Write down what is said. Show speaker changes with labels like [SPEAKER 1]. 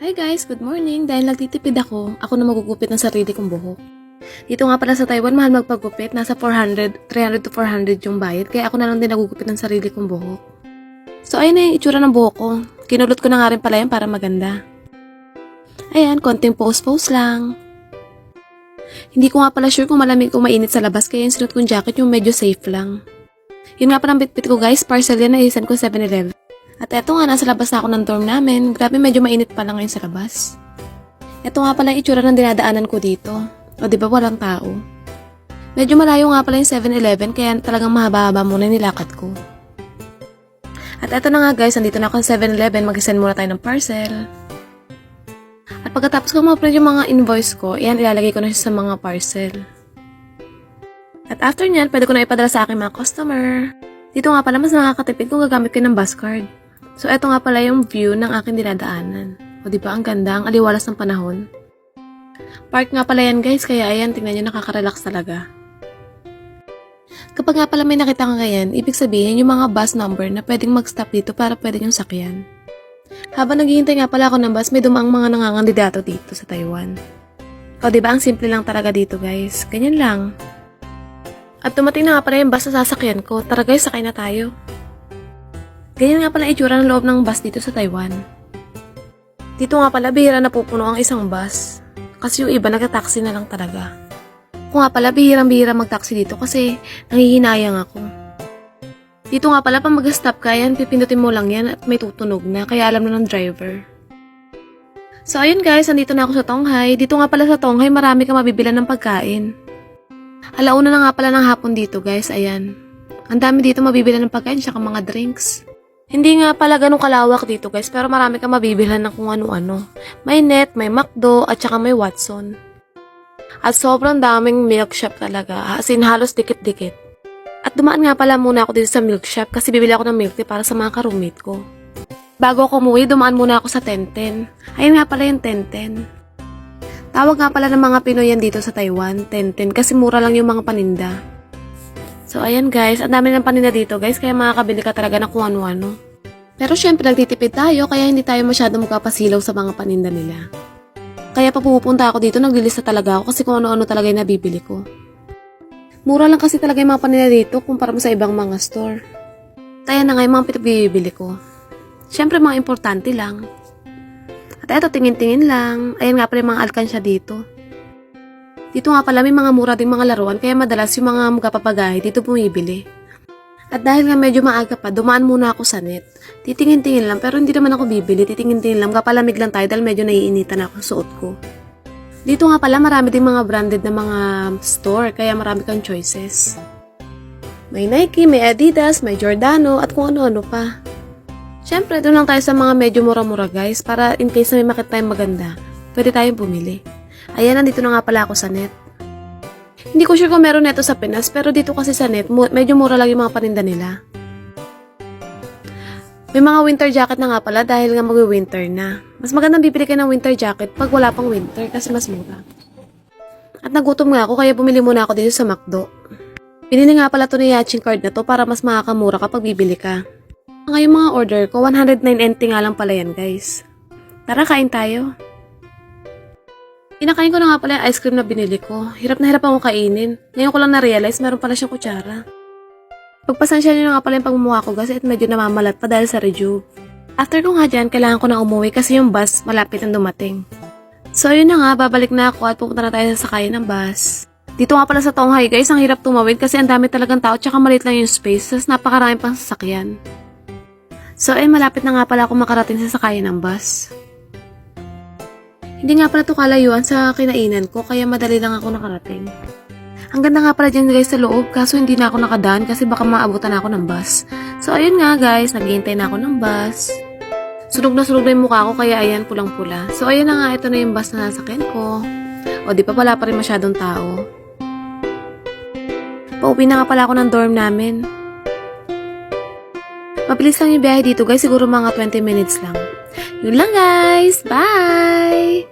[SPEAKER 1] Hi guys, good morning. Dahil nagtitipid ako, ako na magugupit ng sarili kong buhok. Dito nga pala sa Taiwan, mahal magpagupit. Nasa 400, 300 to 400 yung bayad. Kaya ako na lang din nagugupit ng sarili kong buhok. So, ayun na yung itsura ng buhok ko. Kinulot ko na nga rin pala yan para maganda. Ayan, konting pose-pose lang. Hindi ko nga pala sure kung malamig o mainit sa labas, kaya yung sinot kong jacket yung medyo safe lang. Yun nga palang bitbit ko guys, parcel yan na isan ko 7-Eleven. At eto nga, nasa labas na ako ng dorm namin. Grabe, medyo mainit pa lang ngayon sa labas. Eto nga pala yung itsura ng dinadaanan ko dito. O di ba walang tao? Medyo malayo nga pala yung 7-Eleven, kaya talagang mahaba-haba muna nilakad ko. At eto na nga guys, andito na ako sa 7-Eleven, mag-send muna tayo ng parcel. At pagkatapos ko ma-print yung mga invoice ko, yan ilalagay ko na siya sa mga parcel. At after nyan, pwede ko na ipadala sa aking mga customer. Dito nga pala, mas nakakatipid kung gagamit ko ng bus card. So, eto nga pala yung view ng aking dinadaanan. O, di ba ang ganda, ang aliwalas ng panahon. Park nga pala yan guys, kaya ayan, tingnan nyo, nakaka-relax talaga. Kapag nga pala may nakita ka ganyan, ibig sabihin yung mga bus number na pwedeng mag-stop dito para pwede yung sakyan. Habang naghihintay nga pala ako ng bus, may dumaang mga nangangandidato dito sa Taiwan. O, di ba ang simple lang talaga dito guys. Ganyan lang. At dumating na nga pala yung bus na sasakyan ko. Tara guys, sakay na tayo. Ganyan nga pala itsura ng loob ng bus dito sa Taiwan. Dito nga pala, bihira na pupuno ang isang bus. Kasi yung iba nagta-taxi na lang talaga. Kung nga pala, bihirang-bihira mag-taxi dito kasi nangihinayang ako. Dito nga pala, pag mag-stop ka yan, pipindutin mo lang yan at may tutunog na, kaya alam na ng driver. So ayun guys, andito na ako sa Tonghai. Dito nga pala sa Tonghai, marami ka mabibilan ng pagkain. Alauna na nga pala ng hapon dito guys, ayan. Ang dami dito mabibilan ng pagkain, tsaka mga drinks. Hindi nga pala ganun kalawak dito guys, pero marami ka mabibilhan ng kung ano-ano. May net, may McDo, at saka may Watson. At sobrang daming milk shop talaga, as in halos dikit-dikit. At dumaan nga pala muna ako dito sa milk shop kasi bibili ako ng milk tea para sa mga ka-roommate ko. Bago ako umuwi, dumaan muna ako sa Tenten. Ayun nga pala yung Tenten. Tawag nga pala ng mga Pinoy yan dito sa Taiwan, Tenten, kasi mura lang yung mga paninda. So, ayan guys, ang dami ng paninda dito guys, kaya makakabili ka talaga ng kung ano-ano. Pero syempre, nagtitipid tayo, kaya hindi tayo masyado magpapasilaw sa mga paninda nila. Kaya pa pupunta ako dito, naglilista talaga ako kasi kung ano-ano talaga yung nabibili ko. Mura lang kasi talaga yung mga paninda dito kumpara mo sa ibang mga store. Kaya na nga yung mga pinagbibili ko. Syempre, mga importante lang. At eto, tingin-tingin lang. Ayan nga pala yung mga alkansya dito. Dito nga pala may mga mura ding mga laruan kaya madalas yung mga magkapapagahe dito bumibili. At dahil nga medyo maaga pa, dumaan muna ako sa net. Titingin-tingin lang pero hindi naman ako bibili. Titingin-tingin lang, kapalamig lang tayo dahil medyo naiinitan ako sa suot ko. Dito nga pala marami ding mga branded na mga store kaya marami kang choices. May Nike, may Adidas, may Giordano at kung ano-ano pa. Siyempre, doon lang tayo sa mga medyo mura-mura guys para in case na may makita tayong maganda, pwede tayong bumili. Ayan, nandito na nga pala ako sa net. Hindi ko sure kung meron neto sa Pinas, pero dito kasi sa net, medyo mura lang yung mga paninda nila. May mga winter jacket na nga pala dahil nga mag-winter na. Mas magandang bibili kayo ng winter jacket pag wala pang winter kasi mas mura. At nagutom nga ako kaya bumili muna ako dito sa McDo. Pinili nga pala to ni Yaching card na to para mas makakamura kapag bibili ka. Ngayon mga order ko, 109 NT nga lang pala yan guys. Tara, kain tayo. Kinakain ko na nga pala yung ice cream na binili ko. Hirap na hirap ako kainin. Ngayon ko lang na-realize meron pala siyang kutsara. Pagpasensya niyo na nga pala yung pagmumukha ko kasi at medyo namamalat pa dahil sa rejuve. After ko nga dyan, kailangan ko na umuwi kasi yung bus malapit na dumating. So ayun na nga, babalik na ako at pupunta na tayo sa sakayan ng bus. Dito nga pala sa Tonghai guys, ang hirap tumawid kasi ang dami talagang tao tsaka maliit lang yung space, tapos napakarami pang sasakyan. So ayun, malapit na nga pala ako makarating sa sakayan ng bus. Hindi nga pala ito kalayuan sa kinainan ko, kaya madali lang ako nakarating. Ang ganda nga pala dyan guys sa loob, kaso hindi na ako nakadaan kasi baka maabutan ako ng bus. So ayun nga guys, naghihintay na ako ng bus. Sunog na sunog na yung mukha ko, kaya ayan, pulang-pula. So ayun na nga, ito na yung bus na nasakyan ko. O di pa pala pa rin masyadong tao. Pauwi na nga pala ako ng dorm namin. Mabilis lang yung biyahe dito guys, siguro mga 20 minutes lang. Yun lang guys, bye!